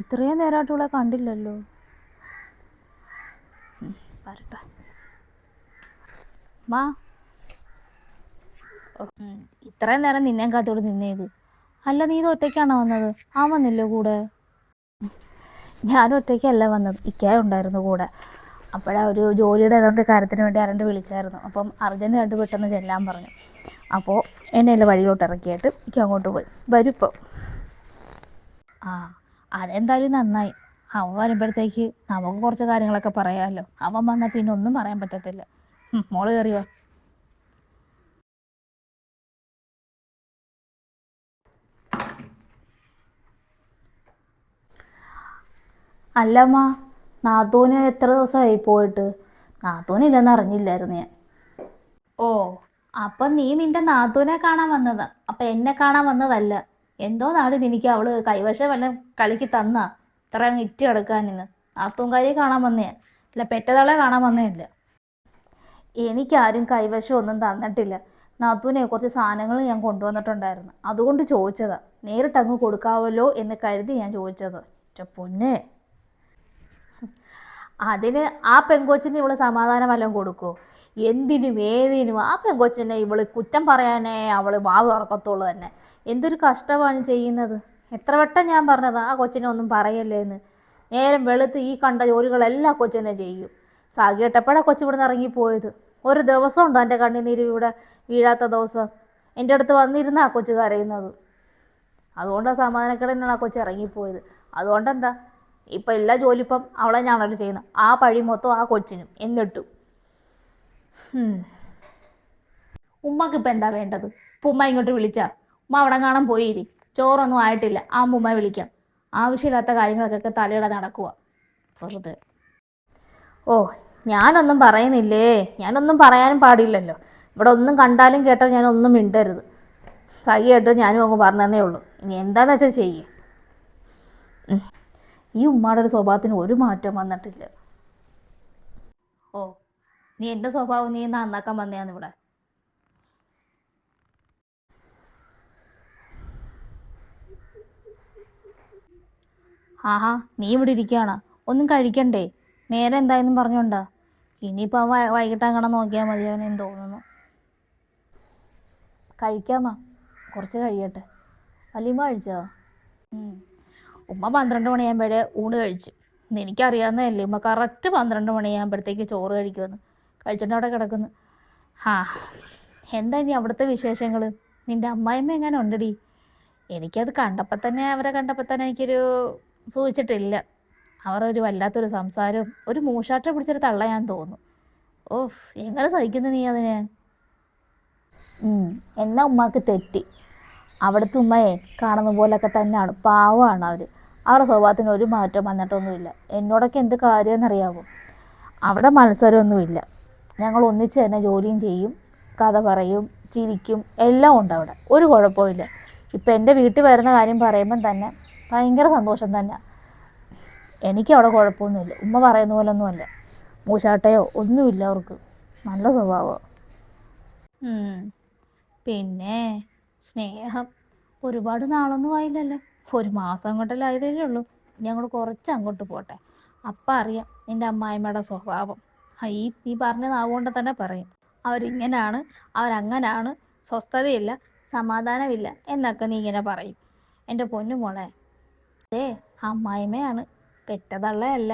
ഇത്രയും നേരമായിട്ട് ഇവിടെ കണ്ടില്ലല്ലോ. പറട്ടെ മാ ഇത്രയും നേരം നിന്നെ കാത്തോട് നിന്നേത് അല്ല നീ ഇത് ഒറ്റയ്ക്കാണോ വന്നത്? ആ വന്നില്ലോ കൂടെ? ഞാൻ ഒറ്റയ്ക്കല്ല വന്നത്. ഇക്കായ ഉണ്ടായിരുന്നു കൂടെ. അപ്പോഴാ ഒരു ജോലിയുടെ ഏതാണ്ട് കാര്യത്തിന് വേണ്ടി ആരണ്ട് വിളിച്ചായിരുന്നു. അപ്പം അർജന്റായിട്ട് പെട്ടെന്ന് ചെല്ലാൻ പറഞ്ഞു. അപ്പോൾ എന്നെ എല്ലാം വഴിയിലോട്ട് ഇറക്കിയിട്ട് എനിക്ക് അങ്ങോട്ട് പോയി. വരും ഇപ്പോൾ ആ. അതെന്തായാലും നന്നായി. അവൻ വരുമ്പോഴത്തേക്ക് നമുക്ക് കുറച്ച് കാര്യങ്ങളൊക്കെ പറയാമല്ലോ അവൻ വന്നാൽ പിന്നെ ഒന്നും പറയാൻ പറ്റത്തില്ല. മോൾ കയറിയോ അല്ലമ്മ നാത്തൂന് എത്ര ദിവസമായി പോയിട്ട്? നാത്തൂനില്ലെന്ന് അറിഞ്ഞില്ലായിരുന്നു ഞാൻ. ഓ അപ്പം നീ നിന്റെ നാത്തൂനെ കാണാൻ വന്നതാ. അപ്പം എന്നെ കാണാൻ വന്നതല്ല. എന്തോ നാട് എനിക്ക് അവൾ കൈവശം വല്ല കളിക്ക് തന്ന. ഇത്ര അങ്ങ് ഇറ്റ് കിടക്കാനിന്ന്. നാത്തൂൻകാരിയെ കാണാൻ വന്നേ. അല്ല പെറ്റതളെ കാണാൻ വന്നേയില്ല എനിക്കാരും കൈവശം ഒന്നും തന്നിട്ടില്ല. നാത്തൂനെ കുറച്ച് സാധനങ്ങൾ ഞാൻ കൊണ്ടുവന്നിട്ടുണ്ടായിരുന്നു. അതുകൊണ്ട് ചോദിച്ചതാ. നേരിട്ട് അങ്ങ് കൊടുക്കാവല്ലോ എന്ന് കരുതി ഞാൻ ചോദിച്ചത്. പൊന്നേ. അതിന് ആ പെങ്കൊച്ചിന് ഇവൾ സമാധാനം വല്ലതും കൊടുക്കുമോ എന്തിനും ഏതിനും ആ പെങ്കൊച്ചിനെ ഇവൾ കുറ്റം പറയാനേ അവൾ വാവ് തുറക്കത്തുള്ളൂ തന്നെ. എന്തൊരു കഷ്ടമാണ് ചെയ്യുന്നത്? എത്ര വട്ടം ഞാൻ പറഞ്ഞത് ആ കൊച്ചിനെ ഒന്നും പറയല്ലേ എന്ന്. നേരം വെളുത്ത് ഈ കണ്ട ജോലികളെല്ലാം കൊച്ചിനെ ചെയ്യും. സാഗിയിട്ടപ്പോഴാണ് കൊച്ചു ഇവിടെ നിന്ന് ഇറങ്ങിപ്പോയത്. ഒരു ദിവസം ഉണ്ടോ എന്റെ കണ്ണിനീര് ഇവിടെ വീഴാത്ത ദിവസം? എന്റെ അടുത്ത് വന്നിരുന്ന ആ കൊച്ചു കരയുന്നത്. അതുകൊണ്ടാണ് സമാധാനക്കേടനാണ് ആ കൊച്ചു ഇറങ്ങിപ്പോയത്. അതുകൊണ്ടെന്താ? ഇപ്പം എല്ലാ ജോലി ഇപ്പം അവളെ ഞാണല്ലോ ചെയ്യുന്നത്. ആ പഴി മൊത്തം ആ കൊച്ചിനും എന്നിട്ടും. ഉമ്മക്ക് എന്താ വേണ്ടത്? ഉമ്മ ഇങ്ങോട്ട് വിളിച്ചാ? ഉമ്മ അവിടെ കാണാൻ പോയിരി. ചോറൊന്നും ആയിട്ടില്ല. ആ ഉമ്മ വിളിക്കാം. ആവശ്യമില്ലാത്ത കാര്യങ്ങളൊക്കെ തലയിട നടക്കുക വെറുതെ. ഓ ഞാനൊന്നും പറയുന്നില്ലേ? ഞാനൊന്നും പറയാനും പാടില്ലല്ലോ. ഇവിടെ ഒന്നും കണ്ടാലും കേട്ടാലും ഞാനൊന്നും മിണ്ടരുത്. സഹിയായിട്ട് ഞാനും അങ്ങ് പറഞ്ഞതേ ഉള്ളൂ. ഇനി എന്താന്ന് വെച്ചാൽ ചെയ്യേ. ഈ ഉമ്മയുടെ ഒരു സ്വഭാവത്തിന് ഒരു മാറ്റം വന്നിട്ടില്ല. ഓ നീ എന്റെ സ്വഭാവം നീ നന്നാക്കാൻ വന്നയാന്ന് ഇവിടെ. ആഹാ നീ ഇവിടെ ഇരിക്കുകയാണ്. ഒന്നും കഴിക്കണ്ടേ? നേരെ എന്തായെന്നും പറഞ്ഞോണ്ടാ ഇനിയിപ്പോൾ അവൻ വൈ- വൈകിട്ട് അങ്ങനെ നോക്കിയാൽ മതി അവനെന്ന് തോന്നുന്നു. കഴിക്കാമാ? കുറച്ച് കഴിയട്ടെ. വല്യമ്മ കഴിച്ചോ? ഉമ്മ പന്ത്രണ്ട് മണിയാകുമ്പോഴേ ഊണ് കഴിച്ചു. എനിക്കറിയാവുന്നതല്ലേ ഉമ്മ കറക്റ്റ് പന്ത്രണ്ട് മണിയാകുമ്പോഴത്തേക്ക് ചോറ് കഴിക്കുമെന്ന്. കഴിച്ചിട്ട് അവിടെ കിടക്കുന്നു. ആ എന്താ ഇനി അവിടുത്തെ വിശേഷങ്ങൾ നിന്റെ അമ്മായിമ്മ എങ്ങനെ ഉണ്ടടി. എനിക്കത് കണ്ടപ്പോൾ തന്നെ അവരെ കണ്ടപ്പോൾ തന്നെ എനിക്കൊരു സൂചിച്ചിട്ടില്ല. അവർ ഒരു വല്ലാത്തൊരു സംസാരം ഒരു മൂഷാട്ടം പിടിച്ചൊരു ഞാൻ തോന്നുന്നു. ഓഹ് എങ്ങനെ സഹിക്കുന്നു നീ അതിനെ? എന്നാ ഉമ്മാക്ക് തെറ്റി. അവിടുത്തെ ഉമ്മയെ കാണുന്ന പോലൊക്കെ തന്നെയാണ്. പാവമാണ് അവർ അവരുടെ സ്വഭാവത്തിന് ഒരു മാറ്റം വന്നിട്ടൊന്നുമില്ല. എന്നോടൊക്കെ എന്ത് കാര്യമെന്നറിയാമോ അവിടെ മത്സരമൊന്നുമില്ല. ഞങ്ങൾ ഒന്നിച്ച് തന്നെ ജോലിയും ചെയ്യും കഥ പറയും ചിരിക്കും എല്ലാം ഉണ്ട് അവിടെ. ഒരു കുഴപ്പമില്ല ഇപ്പം എന്റെ വീട്ടിൽ വരുന്ന കാര്യം പറയുമ്പം തന്നെ ഭയങ്കര സന്തോഷം തന്നെ എനിക്ക് അവിടെ കുഴപ്പമൊന്നുമില്ല. ഉമ്മ പറയുന്ന പോലെ ഒന്നുമല്ല മൂശാട്ടയോ ഒന്നുമില്ല അവർക്ക്. നല്ല സ്വഭാവം. പിന്നെ സ്നേഹം. ഒരുപാട് നാളൊന്നും ആയില്ലല്ലോ. ഒരു മാസം അങ്ങോട്ടല്ലേ ആയതേ ഉള്ളൂ ഞങ്ങൾ കുറച്ച് അങ്ങോട്ട് പോട്ടെ. അപ്പ അറിയാം നിന്റെ അമ്മായിമ്മയുടെ സ്വഭാവം. ഈ നീ പറഞ്ഞ നാവുകൊണ്ട് തന്നെ പറയും. അവരിങ്ങനാണ് അവരങ്ങനാണ്. സ്വസ്ഥതയില്ല സമാധാനമില്ല എന്നൊക്കെ നീ ഇങ്ങനെ പറയും. എന്റെ പൊന്നു മോളെ അതെ അമ്മായിമ്മയാണ്. പെറ്റതള്ളയല്ല.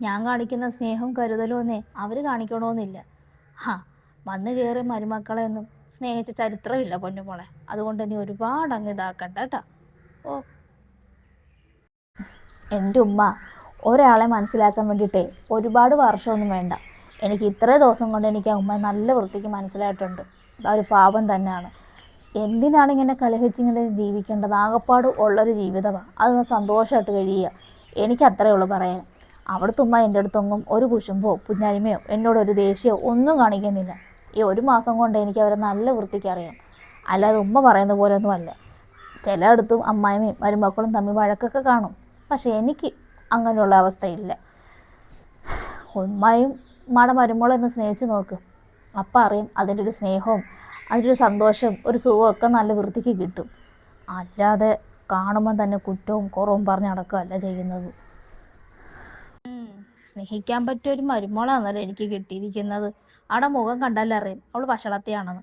ഞാൻ കാണിക്കുന്ന സ്നേഹവും കരുതലും ഒന്നേ അവർ കാണിക്കണമെന്നില്ല ഹാ വന്നു കയറി മരുമക്കളെ ഒന്നും. സ്നേഹിച്ച ചരിത്രമില്ല പൊന്നുമോളെ. അതുകൊണ്ട് നീ ഒരുപാട് അങ്ങ് ഇതാക്കണ്ട കേട്ടോ. ഓ. എന്റെ ഉമ്മ ഒരാളെ മനസ്സിലാക്കാൻ വേണ്ടിയിട്ടേ ഒരുപാട് വർഷമൊന്നും വേണ്ട. എനിക്ക് ഇത്രേ ദിവസം കൊണ്ട് എനിക്ക് ആ ഉമ്മ നല്ല വൃത്തിക്ക് മനസ്സിലായിട്ടുണ്ട്. അതൊരു പാപം തന്നെയാണ്. എന്തിനാണ് ഇങ്ങനെ കലഹിച്ചിങ്ങനെ ജീവിക്കേണ്ടത്? ആകപ്പാട് ഉള്ളൊരു ജീവിതമാണ് അത് സന്തോഷമായിട്ട് കഴിയുക. എനിക്ക് അത്രയേ ഉള്ളൂ പറയാൻ. അവിടുത്തെ ഉമ്മ എന്റെ അടുത്തൊന്നും ഒരു കുശുമ്പോ പുന്നാരിമയോ എന്നോട് ഒരു ദേഷ്യമോ ഒന്നും കാണിക്കുന്നില്ല. ഈ ഒരു മാസം കൊണ്ട് എനിക്ക് അവരെ നല്ല വൃത്തിക്ക് അറിയാം. അല്ലാതെ ഉമ്മ പറയുന്ന പോലെ ഒന്നും അല്ല. ചിലയിടത്തും അമ്മായിമ്മയും മരുമക്കളും തമ്മിൽ വഴക്കൊക്കെ കാണും. പക്ഷേ എനിക്ക് അങ്ങനെയുള്ള അവസ്ഥയില്ല. ഉമ്മായും ഉമ്മയുടെ മരുമോളെ ഒന്ന് സ്നേഹിച്ച് നോക്ക്. അപ്പം അറിയും അതിന്റെ ഒരു സ്നേഹവും അതിന്റെ സന്തോഷം ഒരു സുഖമൊക്കെ നല്ല വൃത്തിക്ക് കിട്ടും. അല്ലാതെ കാണുമ്പം തന്നെ കുറ്റവും കുറവും പറഞ്ഞ് നടക്കുകയല്ല ചെയ്യുന്നത്. സ്നേഹിക്കാൻ പറ്റിയ ഒരു മരുമോളാണല്ലോ എനിക്ക് കിട്ടിയിരിക്കുന്നത്. അവിടെ മുഖം കണ്ടാലും അറിയും. അവൾ വഷളത്തെയാണെന്ന്.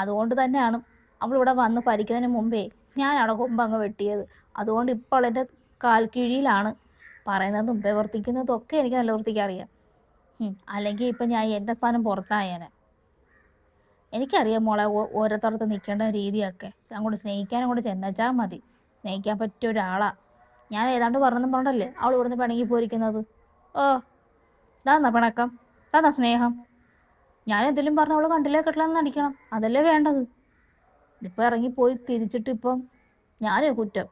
അതുകൊണ്ട് തന്നെയാണ് അവൾ ഇവിടെ വന്ന് പരിക്കുന്നതിന് മുമ്പേ ഞാൻ അവിടെ കൊമ്പ് അങ്ങ് വെട്ടിയത്. അതുകൊണ്ട് ഇപ്പോൾ എന്റെ കാൽ കീഴിലാണ് പറയുന്നതും പ്രവർത്തിക്കുന്നതും ഒക്കെ എനിക്ക് നല്ല വൃത്തിക്ക് അറിയാം. അല്ലെങ്കിൽ ഇപ്പം ഞാൻ എന്റെ സ്ഥാനം പുറത്തായേനെ. എനിക്കറിയാം മോളെ ഓരോരുത്തർക്ക് നിൽക്കേണ്ട രീതിയൊക്കെ. അങ്ങോട്ട് സ്നേഹിക്കാനും കൂടെ ചെന്നച്ചാൽ മതി. സ്നേഹിക്കാൻ പറ്റിയ ഒരാളാ. ഞാൻ ഏതാണ്ട് പറഞ്ഞെന്നും പറഞ്ഞല്ലേ? അവൾ ഇവിടുന്ന് പിണങ്ങി പോയിരിക്കുന്നത്. ഓ ഇതാന്നാ പിണക്കം. ഇതാന്നാ സ്നേഹം. ഞാൻ എന്തെങ്കിലും പറഞ്ഞ അവൾ കണ്ടില്ലേ കെട്ടില്ലെന്ന് നടിക്കണം. അതല്ലേ വേണ്ടത്? ഇതിപ്പോൾ ഇറങ്ങിപ്പോയി തിരിച്ചിട്ട് ഇപ്പം ഞാനേ കുറ്റം.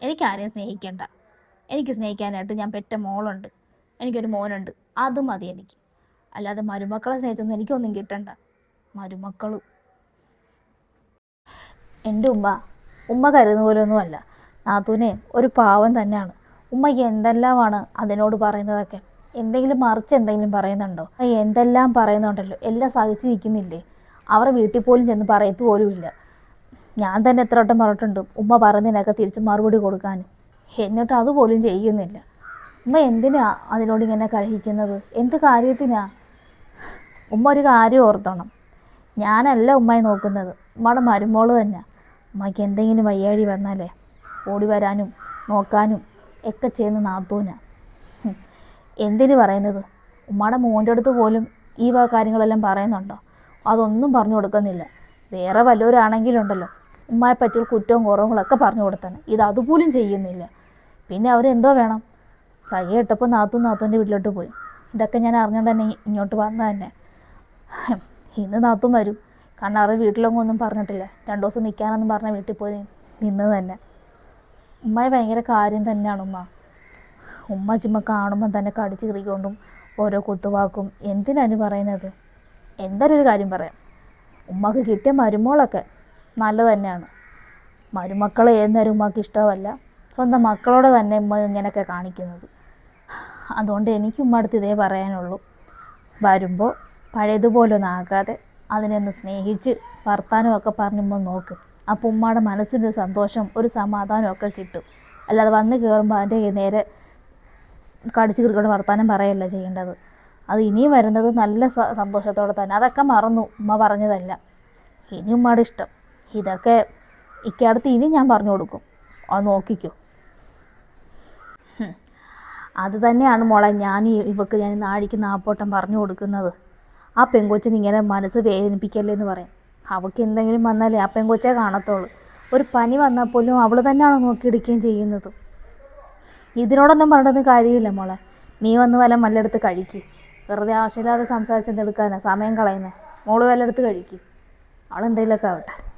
എനിക്ക് എനിക്കാരെയും സ്നേഹിക്കണ്ട. എനിക്ക് സ്നേഹിക്കാനായിട്ട് ഞാൻ പെറ്റ മോളുണ്ട്. എനിക്കൊരു മോനുണ്ട്. അത് മതി എനിക്ക്. അല്ലാതെ മരുമക്കളെ സ്നേഹിച്ചൊന്നും എനിക്കൊന്നും കിട്ടണ്ട. മരുമക്കൾ എന്റെ ഉമ്മ ഉമ്മ കരുതുന്ന പോലൊന്നുമല്ല നാത്തൂനെ ഒരു പാവം തന്നെയാണ്. ഉമ്മ എന്തെല്ലാമാണ് അതിനോട് പറയുന്നതൊക്കെ? എന്തെങ്കിലും മറിച്ച് എന്തെങ്കിലും പറയുന്നുണ്ടോ? എന്തെല്ലാം പറയുന്നുണ്ടല്ലോ? എല്ലാം സഹിച്ചു നിൽക്കുന്നില്ലേ? അവരുടെ വീട്ടിൽ പോലും ചെന്ന് പറയത്തു പോലുമില്ല. ഞാൻ തന്നെ എത്ര വട്ടം പറഞ്ഞിട്ടുണ്ട് ഉമ്മ പറയുന്നതിനൊക്കെ തിരിച്ച് മറുപടി കൊടുക്കാൻ. എന്നിട്ട് അതുപോലും ചെയ്യുന്നില്ല. ഉമ്മ എന്തിനാ അതിനോട് ഇങ്ങനെ കലഹിക്കുന്നത്? എന്ത് കാര്യത്തിനാ? ഉമ്മ ഒരു കാര്യം ഓർത്തണം. ഞാനല്ല ഉമ്മയെ നോക്കുന്നത്. ഉമ്മയുടെ മരുമോൾ തന്നെ. ഉമ്മയ്ക്ക് എന്തെങ്കിലും വയ്യാഴി വന്നാലേ ഓടി വരാനും നോക്കാനും ഒക്കെ ചെയ്യുന്ന നാത്തൂനാ. എന്തിനു പറയുന്നത്? ഉമ്മയുടെ മോന്റെ അടുത്ത് പോലും ഈ വക കാര്യങ്ങളെല്ലാം പറയുന്നുണ്ടോ? അതൊന്നും പറഞ്ഞു കൊടുക്കുന്നില്ല. വേറെ വല്ലവരാണെങ്കിലുണ്ടല്ലോ. ഉമ്മയെ പറ്റിയ കുറ്റവും കുറവുകളൊക്കെ പറഞ്ഞു കൊടുത്തേനെ ഇത് അതുപോലും ചെയ്യുന്നില്ല. പിന്നെ അവരെന്തോ വേണം? സഹി ഇട്ടപ്പോൾ നാത്തൂൻ നാത്തൂന്റെ വീട്ടിലോട്ട് പോയി. ഇതൊക്കെ ഞാൻ അറിഞ്ഞുകൊണ്ട് തന്നെ ഇങ്ങോട്ട് വന്ന തന്നെ. ഇന്ന് നാത്തും വരും. കാരണം അവരുടെ വീട്ടിലൊന്നും ഒന്നും പറഞ്ഞിട്ടില്ല. രണ്ടു ദിവസം നിൽക്കാനെന്നും പറഞ്ഞ വീട്ടിൽ പോയി നിന്ന് തന്നെ. ഉമ്മയെ ഭയങ്കര കാര്യം തന്നെയാണ് ഉമ്മ. ഉമ്മ ചുമ്മാ കാണുമ്പം തന്നെ കടിച്ച് കീറിക്കൊണ്ടും ഓരോ കുത്തുവാക്കും. എന്തിനാണ് പറയുന്നത്? എന്തായാലും ഒരു കാര്യം പറയാം. ഉമ്മക്ക് കിട്ടിയ മരുമോളൊക്കെ നല്ല തന്നെയാണ്. മരുമക്കൾ ഏതുനേരം ഉമ്മക്ക് ഇഷ്ടമല്ല. സ്വന്തം മക്കളോട് തന്നെ ഉമ്മ ഇങ്ങനെയൊക്കെ കാണിക്കുന്നത്. അതുകൊണ്ട് എനിക്ക് ഉമ്മ അടുത്ത് ഇതേ പറയാനുള്ളൂ. വരുമ്പോൾ പഴയതുപോലെ ഒന്നും ആകാതെ അതിനെ ഒന്ന് സ്നേഹിച്ച് വർത്താനമൊക്കെ പറഞ്ഞുമ്പോൾ നോക്ക്. അപ്പോൾ ഉമ്മയുടെ മനസ്സിനൊരു സന്തോഷം ഒരു സമാധാനമൊക്കെ കിട്ടും. അല്ലാതെ വന്ന് കയറുമ്പോൾ അതിന്റെ നേരെ കടിച്ച് കീറിക്കൊണ്ട് വർത്താനം പറയല്ല ചെയ്യേണ്ടത്. അത് ഇനിയും വരുന്നത് നല്ല സന്തോഷത്തോടെ തന്നെ. അതൊക്കെ മറന്നു. ഉമ്മ പറഞ്ഞതല്ല. ഇനി ഉമ്മയുടെ ഇഷ്ടം. ഇതൊക്കെ ഇക്കടുത്ത് ഇനി ഞാൻ പറഞ്ഞു കൊടുക്കും. അത് നോക്കിക്കോ. അത് തന്നെയാണ് മോളെ. ഞാൻ ഈ ഇവക്ക് ഞാൻ നാഴിക്ക് നാപ്പോട്ടം പറഞ്ഞു കൊടുക്കുന്നത്. ആ പെങ്കൊച്ചിന് ഇങ്ങനെ മനസ്സ് വേദനിപ്പിക്കല്ലേ എന്ന് പറയും. അവൾക്ക് എന്തെങ്കിലും വന്നാലേ ആ പെങ്കൊച്ചേ കാണത്തുള്ളൂ. ഒരു പനി വന്നാൽ പോലും അവൾ തന്നെയാണ് നോക്കിയെടുക്കുകയും ചെയ്യുന്നത്? ഇതിനോടൊന്നും പറഞ്ഞിട്ടൊന്നും കാര്യമില്ല മോളെ. നീ വന്ന് വല്ല മല്ലെടുത്ത് കഴിക്കും. വെറുതെ ആവശ്യമില്ലാതെ സംസാരിച്ചെടുക്കാനാ സമയം കളയുന്നത് മോൾ വല്ലെടുത്ത് കഴിക്കും. അവളെന്തെങ്കിലുമൊക്കെ ആവട്ടെ.